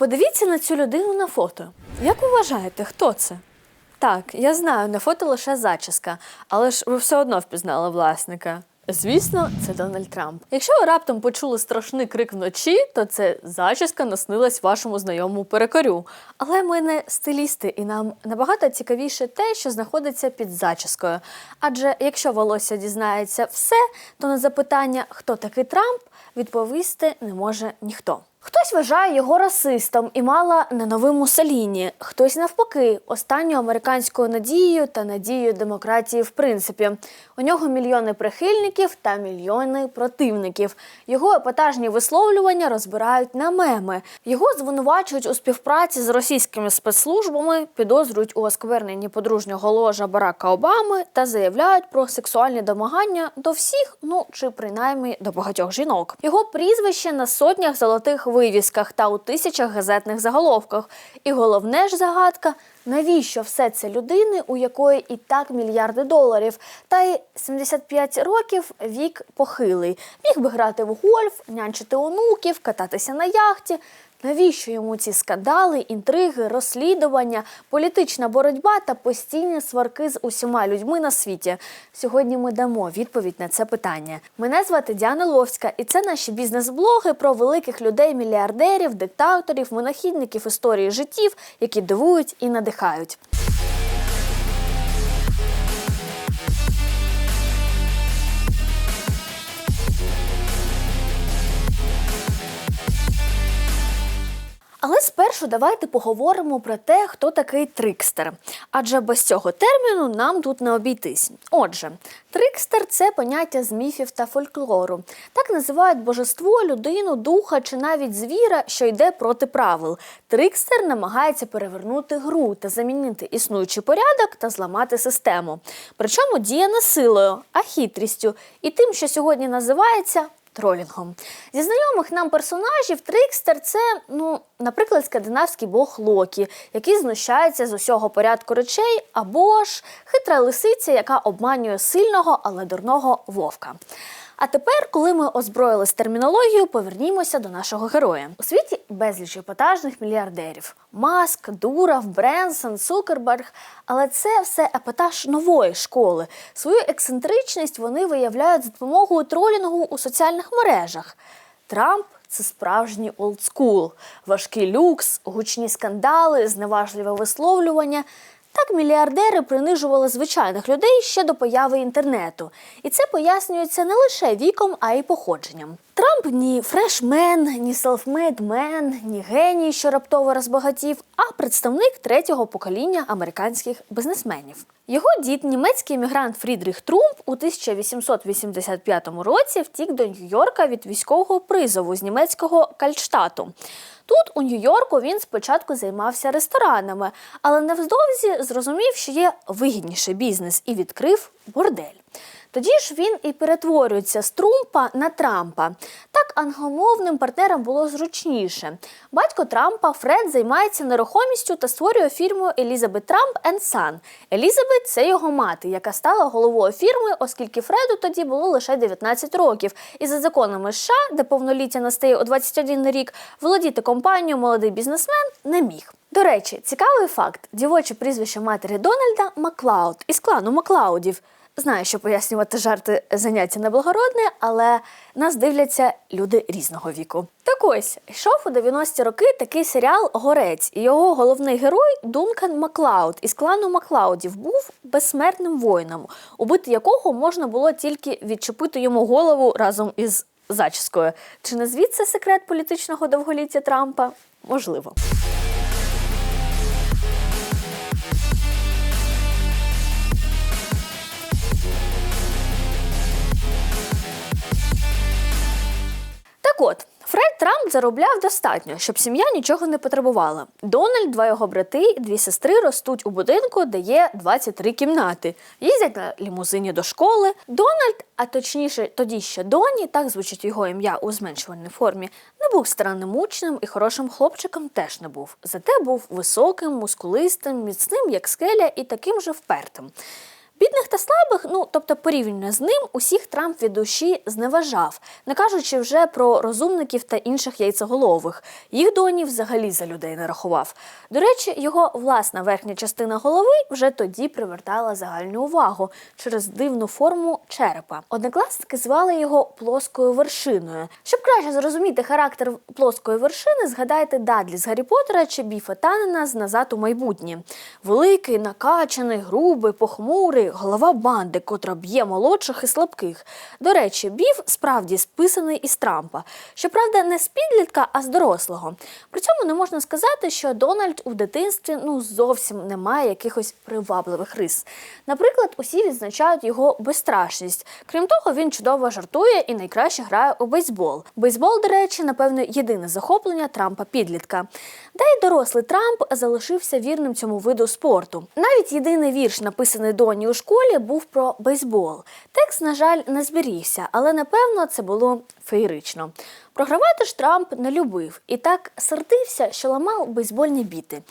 Подивіться на цю людину на фото. Як вважаєте, хто це? Так, я знаю, на фото лише зачіска, але ж ви все одно впізнали власника. Звісно, це Дональд Трамп. Якщо ви раптом почули страшний крик вночі, то це зачіска наснилась вашому знайомому перекорю. Але ми не стилісти, і нам набагато цікавіше те, що знаходиться під зачіскою. Адже якщо волосся дізнається все, то на запитання, хто такий Трамп, відповісти не може ніхто. Хтось вважає його расистом і мала на новий Муссоліні, хтось навпаки, останньою американською надією та надією демократії в принципі. У нього мільйони прихильників та мільйони противників. Його епатажні висловлювання розбирають на меми. Його звинувачують у співпраці з російськими спецслужбами, підозрюють у оскверненні подружнього ложа Барака Обами та заявляють про сексуальні домагання до всіх, ну чи принаймні до багатьох жінок. Його прізвище на сотнях золотих вивісках та у тисячах газетних заголовках. І головне ж загадка. Навіщо все це людини, у якої і так мільярди доларів, та й 75 років вік похилий. Міг би грати в гольф, нянчити онуків, кататися на яхті. Навіщо йому ці скандали, інтриги, розслідування, політична боротьба та постійні сварки з усіма людьми на світі? Сьогодні ми дамо відповідь на це питання. Мене звати Діана Ловська, і це наші бізнес-блоги про великих людей, мільярдерів, диктаторів, монахідників історії життів, які дивують і надихають. Але спершу давайте поговоримо про те, хто такий трикстер. Адже без цього терміну нам тут не обійтись. Отже, трикстер це поняття з міфів та фольклору. Так називають божество, людину, духа чи навіть звіра, що йде проти правил. Трикстер намагається перевернути гру та замінити існуючий порядок та зламати систему. Причому діє не силою, а хитрістю і тим, що сьогодні називається тролінгом. Зі знайомих нам персонажів Трикстер це, ну, наприклад, скандинавський бог Локі, який знущається з усього порядку речей, або ж хитра лисиця, яка обманює сильного, але дурного вовка. А тепер, коли ми озброїлись термінологією, повернімося до нашого героя. У світі безліч епатажних мільярдерів: Маск, Дурав, Бренсон, Цукерберг. Але це все епатаж нової школи. Свою ексцентричність вони виявляють за допомогою тролінгу у соціальних мережах. Трамп це справжній олдскул, важкий люкс, гучні скандали, зневажливе висловлювання. Так мільярдери принижували звичайних людей ще до появи інтернету. І це пояснюється не лише віком, а й походженням. Трамп ні фрешмен, ні селфмейдмен, ні геній, що раптово розбагатів, а представник третього покоління американських бізнесменів. Його дід, німецький емігрант Фрідріх Трумп, у 1885 році втік до Нью-Йорка від військового призову з німецького Кальштату. Тут, у Нью-Йорку, він спочатку займався ресторанами, але невдовзі зрозумів, що є вигідніший бізнес і відкрив бордель. Тоді ж він і перетворюється з Трумпа на Трампа. Так англомовним партнерам було зручніше. Батько Трампа Фред займається нерухомістю та створює фірму Елізабет Трамп Сан. Елізабет це його мати, яка стала головою фірми, оскільки Фреду тоді було лише 19 років. І за законами США, де повноліття настає у 21 рік, володіти компанією молодий бізнесмен не міг. До речі, цікавий факт: дівоче прізвище матері Дональда Маклауд із клану Маклаудів. Знаю, що пояснювати жарти заняття неблагородне, але нас дивляться люди різного віку. Так ось йшов у 90-ті роки такий серіал Горець, і його головний герой Дункан Маклауд із клану Маклаудів був безсмертним воїном, убити якого можна було тільки відчепити йому голову разом із зачіскою. Чи не звідси секрет політичного довголіття Трампа? Можливо. От, Фред Трамп заробляв достатньо, щоб сім'я нічого не потребувала. Дональд, два його брати і дві сестри ростуть у будинку, де є 23 кімнати. Їздять на лімузині до школи. Дональд, а точніше, тоді ще Доні, так звучить його ім'я у зменшувальній формі, не був странним учнем і хорошим хлопчиком теж не був. Зате був високим, мускулистим, міцним, як скеля, і таким же впертим. Бідних та слабих, ну тобто порівняно з ним, усіх Трамп від душі зневажав, не кажучи вже про розумників та інших яйцеголових. Їх доні взагалі за людей не рахував. До речі, його власна верхня частина голови вже тоді привертала загальну увагу через дивну форму черепа. Однокласники звали його плоскою вершиною. Щоб краще зрозуміти характер плоскої вершини, згадайте Дадлі з Гаррі Поттера чи Біфа Танена з назад у майбутнє. Великий, накачаний, грубий, похмурий, голова банди, котра б'є молодших і слабких. До речі, Біф справді списаний із Трампа. Щоправда, не з підлітка, а з дорослого. При цьому не можна сказати, що Дональд у дитинстві ну зовсім не має якихось привабливих рис. Наприклад, усі відзначають його безстрашність. Крім того, він чудово жартує і найкраще грає у бейсбол. Бейсбол, до речі, напевно, єдине захоплення Трампа підлітка. Та й дорослий Трамп залишився вірним цьому виду спорту. Навіть єдиний вірш, написаний доні у школі, був про бейсбол. Текст, на жаль, не зберігся, але напевно це було феєрично. Програвати ж Трамп не любив і так сердився, що ламав бейсбольні біти.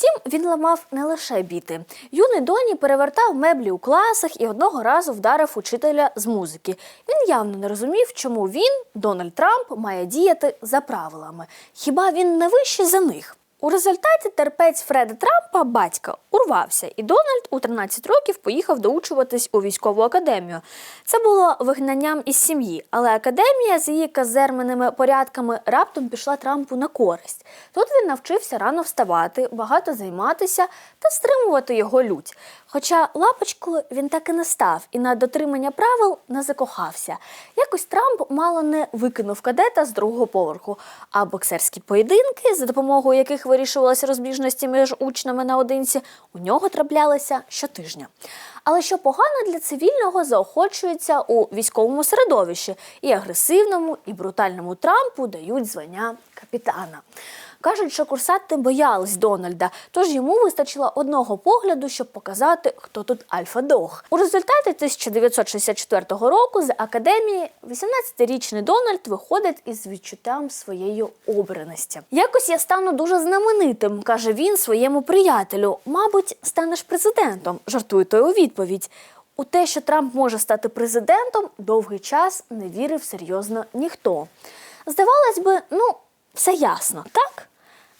Втім, він ламав не лише біти. Юний Доні перевертав меблі у класах і одного разу вдарив учителя з музики. Він явно не розумів, чому він, Дональд Трамп, має діяти за правилами. Хіба він не вищий за них? У результаті терпець Фреда Трампа, батька, урвався, і Дональд у 13 років поїхав доучуватись у військову академію. Це було вигнанням із сім'ї, але академія з її казерменими порядками раптом пішла Трампу на користь. Тут він навчився рано вставати, багато займатися та стримувати його лють. Хоча лапочкою він так і не став і на дотримання правил не закохався. Якось Трамп мало не викинув кадета з другого поверху, а боксерські поєдинки, за допомогою яких вирішувалися розбіжності між учнями наодинці, у нього траплялися щотижня. Але що погано для цивільного заохочується у військовому середовищі і агресивному, і брутальному Трампу дають звання капітана. Кажуть, що курсанти боялись Дональда, тож йому вистачило одного погляду, щоб показати, хто тут альфа-дог. У результаті 1964 року з академії 18-річний Дональд виходить із відчуттям своєї обраності. Якось я стану дуже знаменитим, каже він своєму приятелю. Мабуть, станеш президентом, жартує той у відповідь. У те, що Трамп може стати президентом, довгий час не вірив серйозно ніхто. Здавалось би, ну, все ясно, так?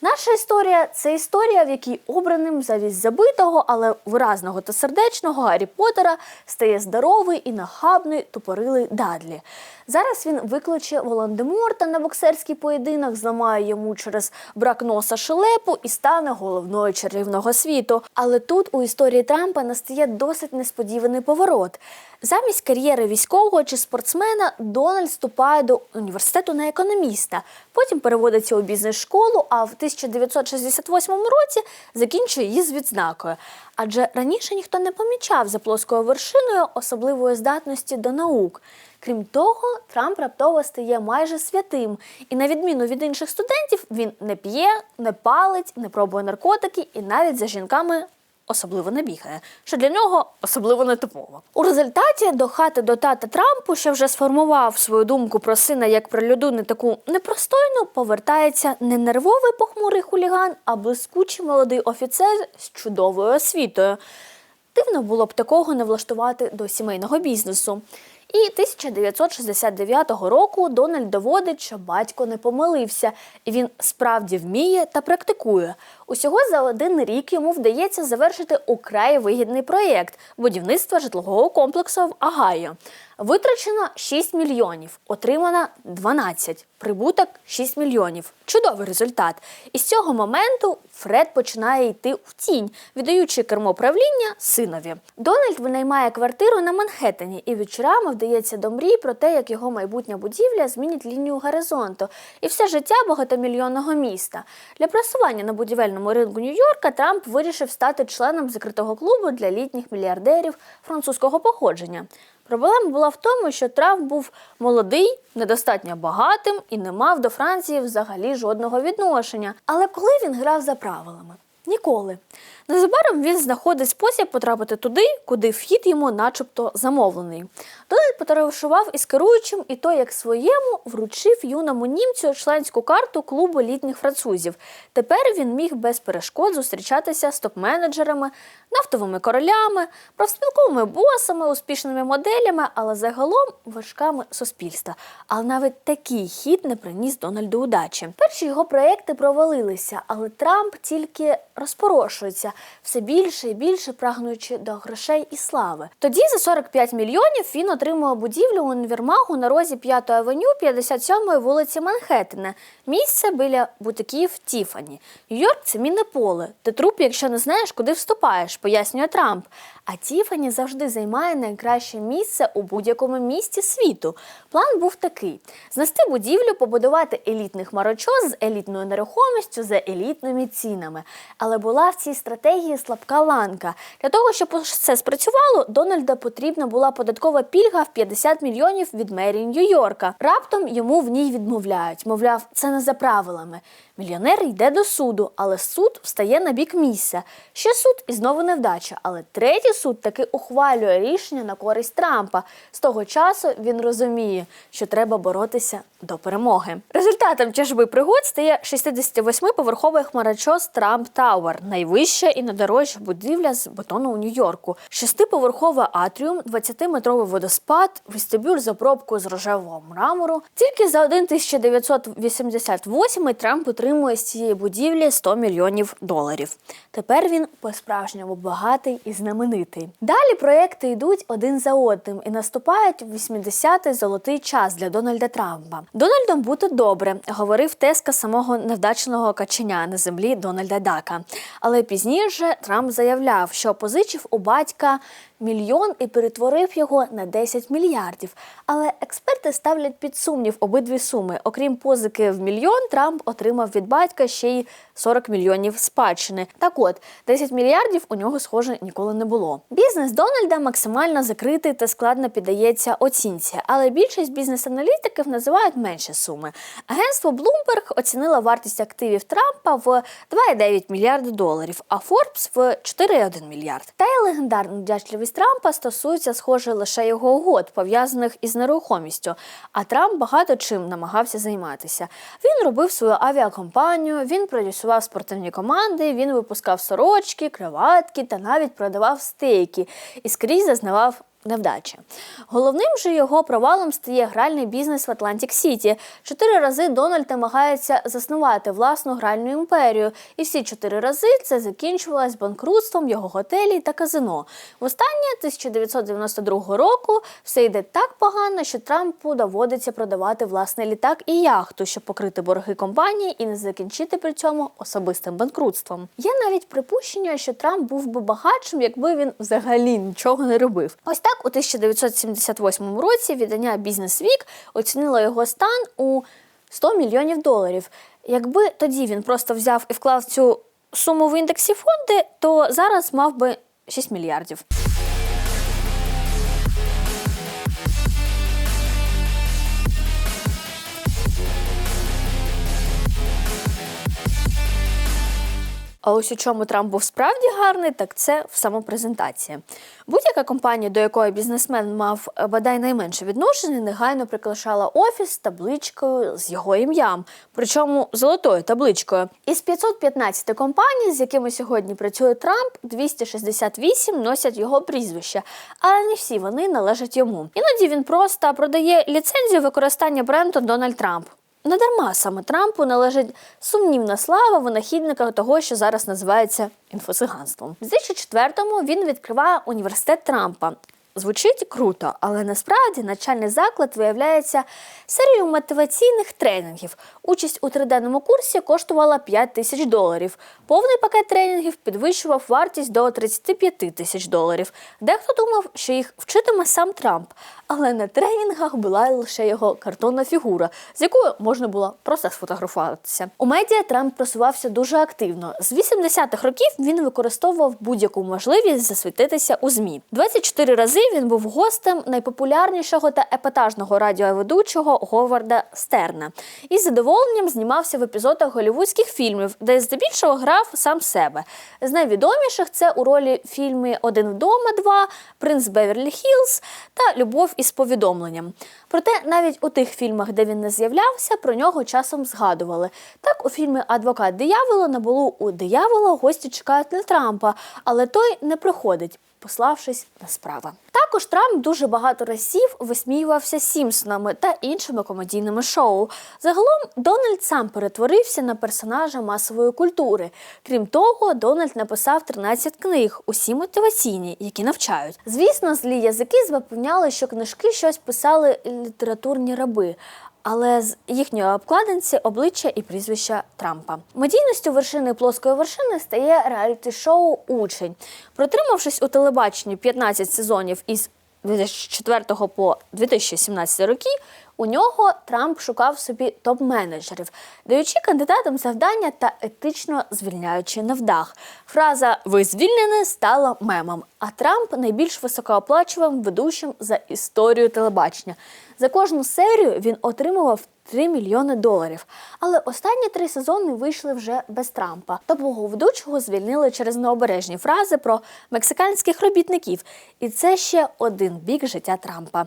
Наша історія це історія, в якій обраним завість забитого, але виразного та сердечного Гаррі Поттера стає здоровий і нахабний тупорилий Дадлі. Зараз він викличе Волан-де-Морта на боксерський поєдинок, зламає йому через брак носа шелепу і стане головною чарівного світу. Але тут у історії Трампа настає досить несподіваний поворот. Замість кар'єри військового чи спортсмена Дональд вступає до університету на економіста. Потім переводиться у бізнес-школу, а в 1968 році закінчує її з відзнакою. Адже раніше ніхто не помічав за плоскою вершиною особливої здатності до наук. Крім того, Трамп раптово стає майже святим, і на відміну від інших студентів, він не п'є, не палить, не пробує наркотики і навіть за жінками особливо не бігає, що для нього особливо не типово. У результаті до хати до тата Трампу, що вже сформував свою думку про сина як про людину таку непростойну, повертається не нервовий похмурий хуліган, а блискучий молодий офіцер з чудовою освітою. Дивно було б такого не влаштувати до сімейного бізнесу. І 1969 року Дональд доводить, що батько не помилився, і він справді вміє та практикує. Усього за один рік йому вдається завершити украй вигідний проєкт будівництва житлового комплексу в Агайо. Витрачено 6 мільйонів, отримано 12, прибуток 6 мільйонів. Чудовий результат. І з цього моменту Фред починає йти в тінь, віддаючи кермо правління синові. Дональд винаймає квартиру на Манхеттені і вечорами вдається до мрій про те, як його майбутня будівля змінить лінію горизонту і все життя багатомільйонного міста. Для просування на будівельному ринку Нью-Йорка Трамп вирішив стати членом закритого клубу для літніх мільярдерів французького походження. Проблема була в тому, що Трав був молодий, недостатньо багатим і не мав до Франції взагалі жодного відношення. Але коли він грав за правилами? Ніколи. Незабаром він знаходить спосіб потрапити туди, куди вхід йому начебто замовлений. Дональд потоваришував із керуючим, і той, як своєму, вручив юному німцю членську карту клубу літніх французів. Тепер він міг без перешкод зустрічатися з топ-менеджерами, нафтовими королями, профспілковими босами, успішними моделями, але загалом вершками суспільства. Але навіть такий хід не приніс Дональду удачі. Перші його проекти провалилися, але Трамп тільки розпорошується, все більше і більше прагнучи до грошей і слави. Тоді за 45 мільйонів він отримав будівлю універмагу на розі 5 авеню 57-ї вулиці Манхеттена. Місце біля бутиків Тіфані. Нью-Йорк це мінне поле. Ти труп, якщо не знаєш, куди вступаєш, пояснює Трамп. А Тіфані завжди займає найкраще місце у будь-якому місті світу. План був такий: знести будівлю, побудувати елітний хмарочос з елітною нерухомістю за елітними цінами. Але була в цій стратегії слабка ланка. Для того, щоб це спрацювало, Дональда потрібна була податкова пільга в 50 мільйонів від мерії Нью-Йорка. Раптом йому в ній відмовляють. Мовляв, це не за правилами. Мільйонер йде до суду, але суд встає на бік місця. Ще суд і знову невдача. Але третій суд таки ухвалює рішення на користь Трампа. З того часу він розуміє, що треба боротися до перемоги. Результатом тяжби пригод стає 68-поверховий хмарочос Трамп Тауер, найвища і найдорожча будівля з бетону у Нью-Йорку. Шестиповерховий атріум, 20-метровий водоспад, вестибюль з обробкою з рожевого мрамору. Тільки за 1988 Трамп отримує з цієї будівлі 100 мільйонів доларів. Тепер він по-справжньому багатий і знаменитий. Далі проекти йдуть один за одним і наступають 80-й золотий час для Дональда Трампа. Дональдом бути добре, говорив теска самого невдачного каченя на землі Дональда Дака. Але пізніше Трамп заявляв, що позичив у батька мільйон і перетворив його на 10 мільярдів. Але експерти ставлять під сумнів обидві суми. Окрім позики в мільйон, Трамп отримав від батька ще й 40 мільйонів спадщини. Так от 10 мільярдів у нього, схоже, ніколи не було. Бізнес Дональда максимально закритий та складно піддається оцінці, але більшість бізнес-аналітиків називають менші суми. Агентство Bloomberg оцінило вартість активів Трампа в 2,9 мільярди доларів, а Forbes в 4,1 мільярд. Та й легендарна вдячливість Трампа стосується, схоже, лише його угод, пов'язаних із нерухомістю. А Трамп багато чим намагався займатися. Він робив свою авіакомпанію, він продюсував спортивні команди, він випускав сорочки, кроватки та навіть продавав стейки і скрізь зазнавав невдачі. Головним же його провалом стає гральний бізнес в Атлантик Сіті. Чотири рази Дональд намагається заснувати власну гральну імперію, і всі чотири рази це закінчувалось банкрутством його готелів та казино. Востаннє 1992 року все йде так погано, що Трампу доводиться продавати власний літак і яхту, щоб покрити борги компанії і не закінчити при цьому особистим банкрутством. Є навіть припущення, що Трамп був би багатшим, якби він взагалі нічого не робив. Ось так у 1978 році віддання Business Week оцінило його стан у 100 мільйонів доларів. Якби тоді він просто взяв і вклав цю суму в індексі фонди, то зараз мав би 6 мільярдів. А ось у чому Трамп був справді гарний, так це в самопрезентації. Будь-яка компанія, до якої бізнесмен мав е, бодай найменше відношення, негайно прикрашала офіс табличкою з його ім'ям, причому золотою табличкою. Із 515 компаній, з якими сьогодні працює Трамп, 268 носять його прізвище, але не всі вони належать йому. Іноді він просто продає ліцензію використання бренду Дональд Трамп. Не дарма саме Трампу належить сумнівна слава винахідника того, що зараз називається інфосиганством. У 2004-му він відкриває університет Трампа. Звучить круто, але насправді навчальний заклад виявляється серією мотиваційних тренінгів. Участь у триденному курсі коштувала 5 тисяч доларів. Повний пакет тренінгів підвищував вартість до 35 тисяч доларів. Дехто думав, що їх вчитиме сам Трамп, але на тренінгах була лише його картонна фігура, з якою можна було просто сфотографуватися. У медіа Трамп просувався дуже активно. З 80-х років він використовував будь-яку можливість засвітитися у ЗМІ. 24 рази він був гостем найпопулярнішого та епатажного радіоведучого Говарда Стерна і з задоволенням знімався в епізодах голівудських фільмів, де здебільшого грав сам себе. З найвідоміших це у ролі фільмі Один вдома, два, Принц Беверлі Хілз та Любов із повідомленням. Проте навіть у тих фільмах, де він не з'являвся, про нього часом згадували. Так, у фільмі Адвокат диявола на балу у диявола гості чекають на Трампа, але той не приходить. Пославшись на справи. Також Трамп дуже багато разів висміювався Сімпсонами та іншими комедійними шоу. Загалом Дональд сам перетворився на персонажа масової культури. Крім того, Дональд написав 13 книг, усі мотиваційні, які навчають. Звісно, злі язики запевняли, що книжки щось писали літературні раби. Але з їхньої обкладинці обличчя і прізвища Трампа. Медійністю вершини плоскої вершини стає реаліті-шоу Учень. Протримавшись у телебаченні 15 сезонів із 2004 по 2017 роки, у нього Трамп шукав собі топ-менеджерів, даючи кандидатам завдання та етично звільняючи невдах. Фраза Ви звільнені стала мемом. А Трамп найбільш високооплачуваним ведучим за історію телебачення. За кожну серію він отримував 3 мільйони доларів. Але останні три сезони вийшли вже без Трампа. Топового ведучого звільнили через необережні фрази про мексиканських робітників. І це ще один бік життя Трампа.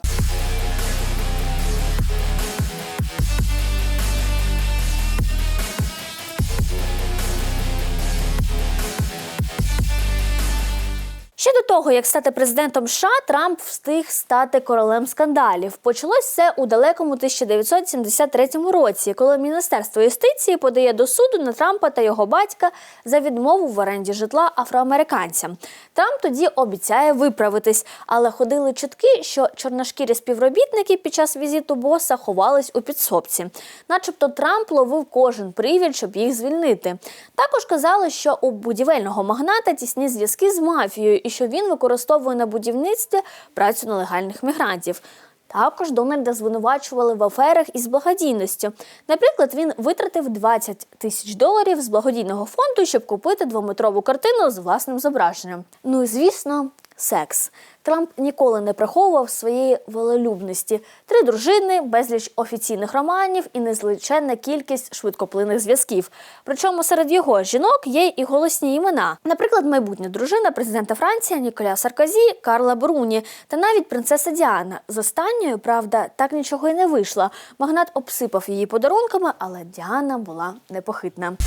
До того, як стати президентом США, Трамп встиг стати королем скандалів. Почалось все у далекому 1973 році, коли Міністерство юстиції подає до суду на Трампа та його батька за відмову в оренді житла афроамериканцям. Трамп тоді обіцяє виправитись, але ходили чутки, що чорношкірі співробітники під час візиту боса ховались у підсобці. Начебто Трамп ловив кожен привід, щоб їх звільнити. Також казали, що у будівельного магната тісні зв'язки з мафією і що він використовує на будівництві працю нелегальних мігрантів. Також Дональда звинувачували в аферах із благодійністю. Наприклад, він витратив 20 тисяч доларів з благодійного фонду, щоб купити двометрову картину з власним зображенням. Ну і звісно, секс. Трамп ніколи не приховував своєї волелюбності. Три дружини, безліч офіційних романів і незліченна кількість швидкоплинних зв'язків. Причому серед його жінок є і голосні імена. Наприклад, майбутня дружина президента Франції Ніколя Саркозі, Карла Бруні та навіть принцеса Діана. З останньою, правда, так нічого й не вийшло. Магнат обсипав її подарунками, але Діана була непохитна.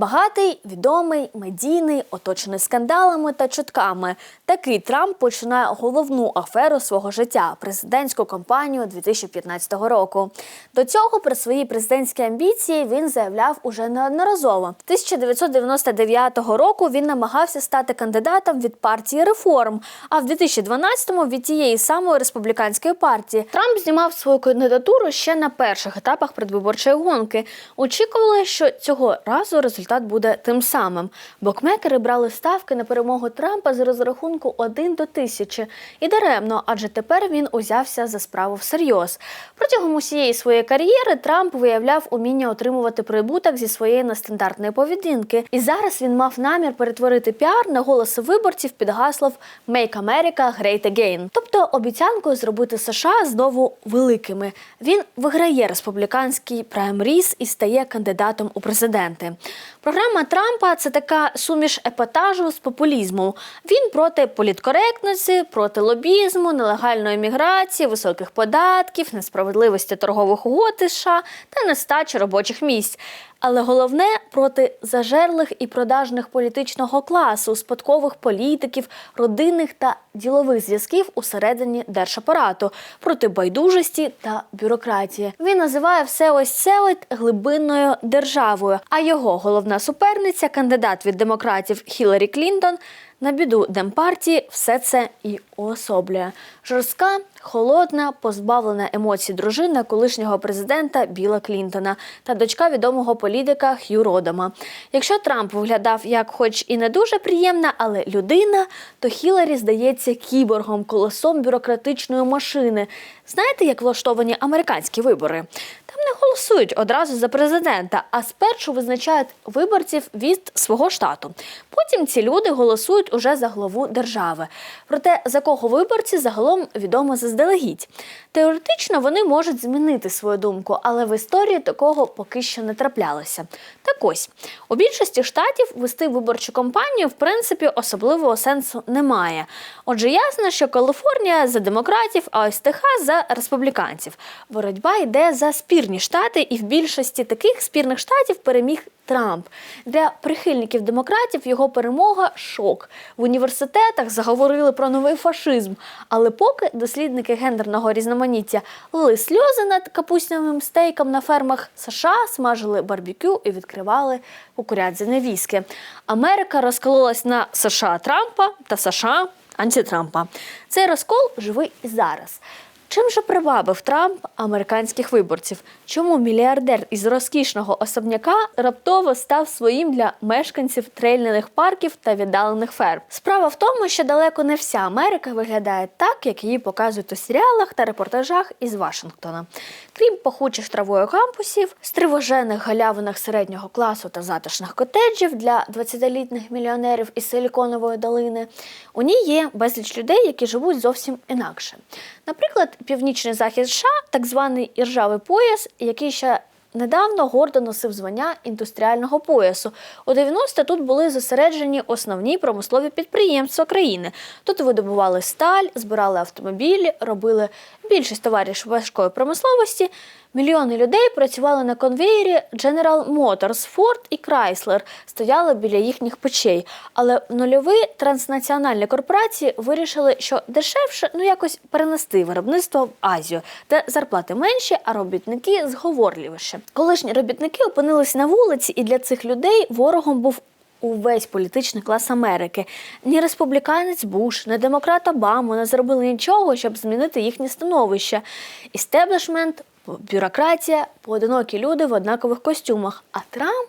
Багатий, відомий, медійний, оточений скандалами та чутками. Такий Трамп починає головну аферу свого життя президентську кампанію 2015 року. До цього про свої президентські амбіції він заявляв уже неодноразово. 1999 року він намагався стати кандидатом від партії реформ. А в 2012-му від тієї самої республіканської партії Трамп знімав свою кандидатуру ще на перших етапах предвиборчої гонки. Очікували, що цього разу результат буде тим самим. Букмекери брали ставки на перемогу Трампа з розрахунку 1 до тисячі. І даремно, адже тепер він узявся за справу всерйоз. Протягом усієї своєї кар'єри Трамп виявляв уміння отримувати прибуток зі своєї нестандартної поведінки. І зараз він мав намір перетворити піар на голоси виборців під гаслом «Make America Great Again». Тобто обіцянкою зробити США знову великими. Він виграє республіканський праймріз і стає кандидатом у президенти. Програма Трампа це така суміш епатажу з популізмом. Він проти політкоректності, проти лобізму, нелегальної міграції, високих податків, несправедливості торгових угод США та нестачі робочих місць. Але головне проти зажерлих і продажних політичного класу, спадкових політиків, родинних та ділових зв'язків усередині держапарату, проти байдужості та бюрократії. Він називає все ось це глибинною державою. А його головна суперниця, кандидат від демократів Хіларі Клінтон, на біду демпартії все це і уособлює. Жорстка, холодна, позбавлена емоцій дружина колишнього президента Біла Клінтона та дочка відомого політика Х'ю Родома. Якщо Трамп виглядав як, хоч і не дуже приємна, але людина, то Хіларі здається кіборгом, колесом бюрократичної машини. Знаєте, як влаштовані американські вибори? Не голосують одразу за президента, а спершу визначають виборців від свого штату. Потім ці люди голосують уже за главу держави. Проте за кого виборці загалом відомо заздалегідь. Теоретично вони можуть змінити свою думку, але в історії такого поки що не траплялося. Так ось у більшості штатів вести виборчу кампанію в принципі особливого сенсу немає. Отже, ясно, що Каліфорнія за демократів, а ось Техас за республіканців. Боротьба йде за спірні штати, і в більшості таких спірних штатів переміг Трамп. Для прихильників демократів його перемога шок. В університетах заговорили про новий фашизм. Але поки дослідники гендерного різноманіття лили сльози над капуснявим стейком на фермах США, смажили барбекю і відкривали кукурядзяне віскі. Америка розкололась на США Трампа та США антитрампа. Цей розкол живий і зараз. Чим же привабив Трамп американських виборців? Чому мільярдер із розкішного особняка раптово став своїм для мешканців трейльних парків та віддалених ферм? Справа в тому, що далеко не вся Америка виглядає так, як її показують у серіалах та репортажах із Вашингтона. Крім пахучих травою кампусів, стривожених галявинах середнього класу та затишних котеджів для 20-літніх мільйонерів із Силіконової долини, у ній є безліч людей, які живуть зовсім інакше. Наприклад, північний захід США, так званий іржавий пояс, який ще недавно гордо носив звання індустріального поясу. У 90 тут були зосереджені основні промислові підприємства країни. Тут видобували сталь, збирали автомобілі, робили більшість товарів важкої промисловості. Мільйони людей працювали на конвеєрі General Motors, Ford і Chrysler, стояли біля їхніх печей. Але нульові транснаціональні корпорації вирішили, що дешевше ну якось перенести виробництво в Азію, де зарплати менші, а робітники зговорливіше. Колишні робітники опинились на вулиці, і для цих людей ворогом був увесь політичний клас Америки. Ні республіканець Буш, ні демократ Обама не зробили нічого, щоб змінити їхнє становище. Істеблішмент, бюрократія, поодинокі люди в однакових костюмах. А Трамп.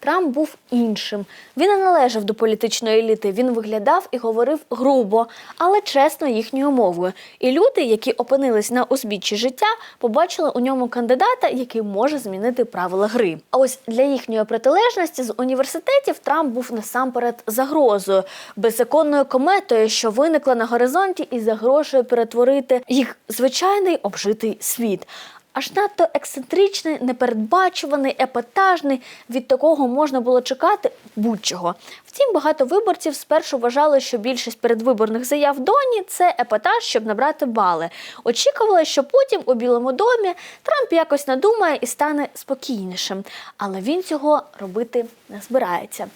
Трамп був іншим. Він не належав до політичної еліти. Він виглядав і говорив грубо, але чесно їхньою мовою. І люди, які опинились на узбіччі життя, побачили у ньому кандидата, який може змінити правила гри. А ось для їхньої протилежності з університетів Трамп був насамперед загрозою, беззаконною кометою, що виникла на горизонті і загрожує перетворити їх звичайний обжитий світ. Аж надто ексцентричний, непередбачуваний, епатажний. Від такого можна було чекати будь-чого. Втім, багато виборців спершу вважали, що більшість передвиборних заяв Доні це епатаж, щоб набрати бали. Очікували, що потім у Білому домі Трамп якось надумає і стане спокійнішим. Але він цього робити не збирається.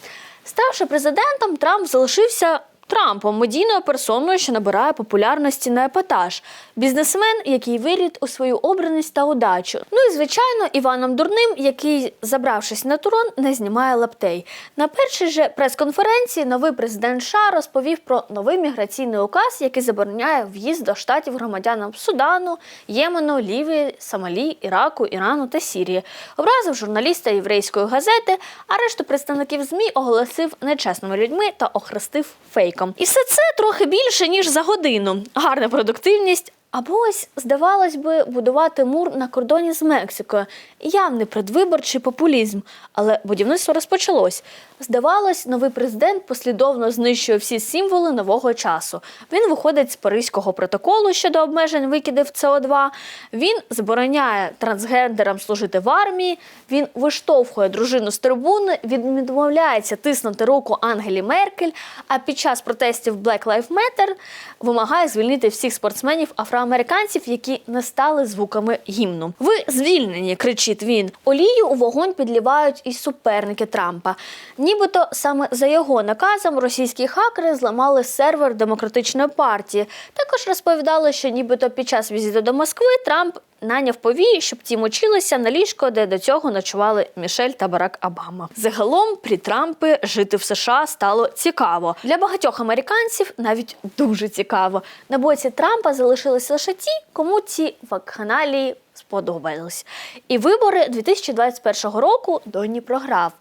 Ставши президентом, Трамп залишився Трампом, медійною персоною, що набирає популярності на епатаж, бізнесмен, який вірить у свою обраність та удачу. Ну і звичайно, Іваном Дурним, який, забравшись на турон, не знімає лаптей. На першій же прес-конференції новий президент США розповів про новий міграційний указ, який забороняє в'їзд до штатів громадянам Судану, Ємену, Лівії, Сомалі, Іраку, Ірану та Сірії. Образив журналіста єврейської газети, а решту представників ЗМІ оголосив нечесними людьми та охрестив фейком. І все це трохи більше ніж за годину. Гарна продуктивність. Або ось, здавалось би, будувати мур на кордоні з Мексикою. Явний предвиборчий популізм. Але будівництво розпочалось. Здавалось, новий президент послідовно знищує всі символи нового часу. Він виходить з Паризького протоколу щодо обмежень викидів СО2. Він забороняє трансгендерам служити в армії. Він виштовхує дружину з трибуни, він відмовляється тиснути руку Ангелі Меркель. А під час протестів Black Lives Matter вимагає звільнити всіх спортсменів афроамериканців, які не стали звуками гімну. Ви звільнені, кричить він. Олію у вогонь підлівають і суперники Трампа. Нібито саме за його наказом російські хакери зламали сервер демократичної партії. Також розповідали, що нібито під час візиту до Москви Трамп наняв повії, щоб ті мочилися на ліжко, де до цього ночували Мішель та Барак Обама. Загалом при Трампі жити в США стало цікаво для багатьох американців, навіть дуже цікаво. На боці Трампа залишились лише ті, кому ці вакханалії сподобались. І вибори 2021 року Донні програв.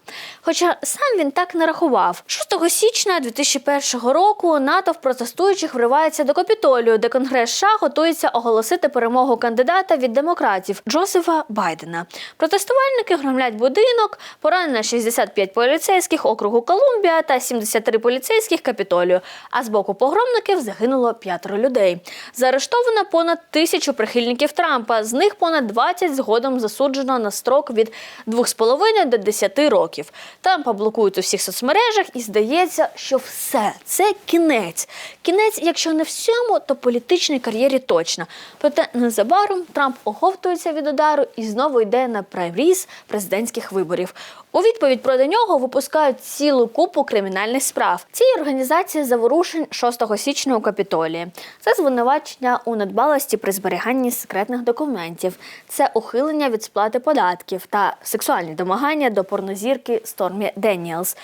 Хоча сам він так не рахував. 6 січня 2001 року натовп протестуючих вривається до Капітолію, де Конгрес США готується оголосити перемогу кандидата від демократів Джозефа Байдена. Протестувальники громлять будинок, поранено 65 поліцейських округу Колумбія та 73 поліцейських Капітолію. А з боку погромників загинуло п'ятеро людей. Заарештовано понад тисячу прихильників Трампа. З них понад 20 згодом засуджено на строк від 2,5 до 10 років. Трампа блокують у всіх соцмережах, і здається, що все це кінець. Кінець, якщо не всьому, то політичній кар'єрі точно. Проте незабаром Трамп оговтується від удару і знову йде на прайріз президентських виборів. У відповідь проти нього випускають цілу купу кримінальних справ. Цій організації заворушень 6 січня у Капітолії. Це звинувачення у недбалості при зберіганні секретних документів, це ухилення від сплати податків та сексуальні домагання до порнозірки Стормі Деніелс.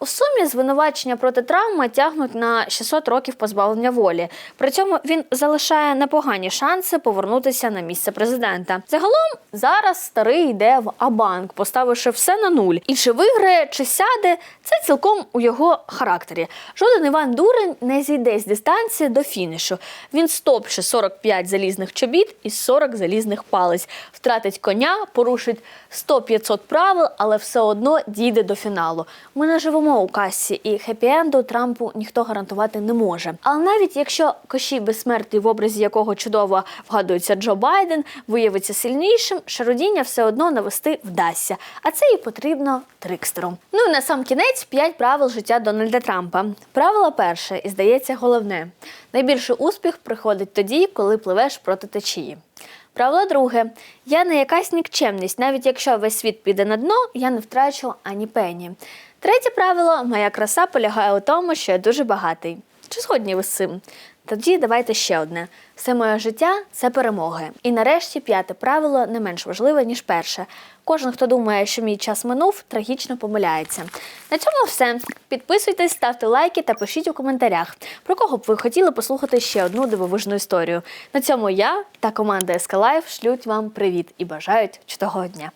У сумі звинувачення проти травми тягнуть на 600 років позбавлення волі. При цьому він залишає непогані шанси повернутися на місце президента. Загалом зараз старий йде в Абанк, поставивши все на нуль. І чи виграє, чи сяде, це цілком у його характері. Жоден Іван Дурень не зійде з дистанції до фінішу. Він стопче 45 залізних чобіт і 40 залізних палець, втратить коня, порушить 100-500 правил, але все одно дійде до фіналу. Ми не живемо у касі, і хеппі-енду Трампу ніхто гарантувати не може. Але навіть якщо Кощій безсмертний, в образі якого чудово вгадується Джо Байден, виявиться сильнішим, шародіння все одно навести вдасться. А це і потрібно трикстеру. Ну і на сам кінець п'ять правил життя Дональда Трампа. Правило перше, і здається, головне: найбільший успіх приходить тоді, коли пливеш проти течії. Правило друге. Я не якась нікчемність, навіть якщо весь світ піде на дно, я не втрачу ані пені. Третє правило моя краса полягає у тому, що я дуже багатий. Чи згодні ви з цим? Тоді давайте ще одне: все моє життя це перемоги. І нарешті п'яте правило не менш важливе, ніж перше. Кожен, хто думає, що мій час минув, трагічно помиляється. На цьому все. Підписуйтесь, ставте лайки та пишіть у коментарях, про кого б ви хотіли послухати ще одну дивовижну історію. На цьому я та команда Life шлють вам привіт і бажають чудового дня.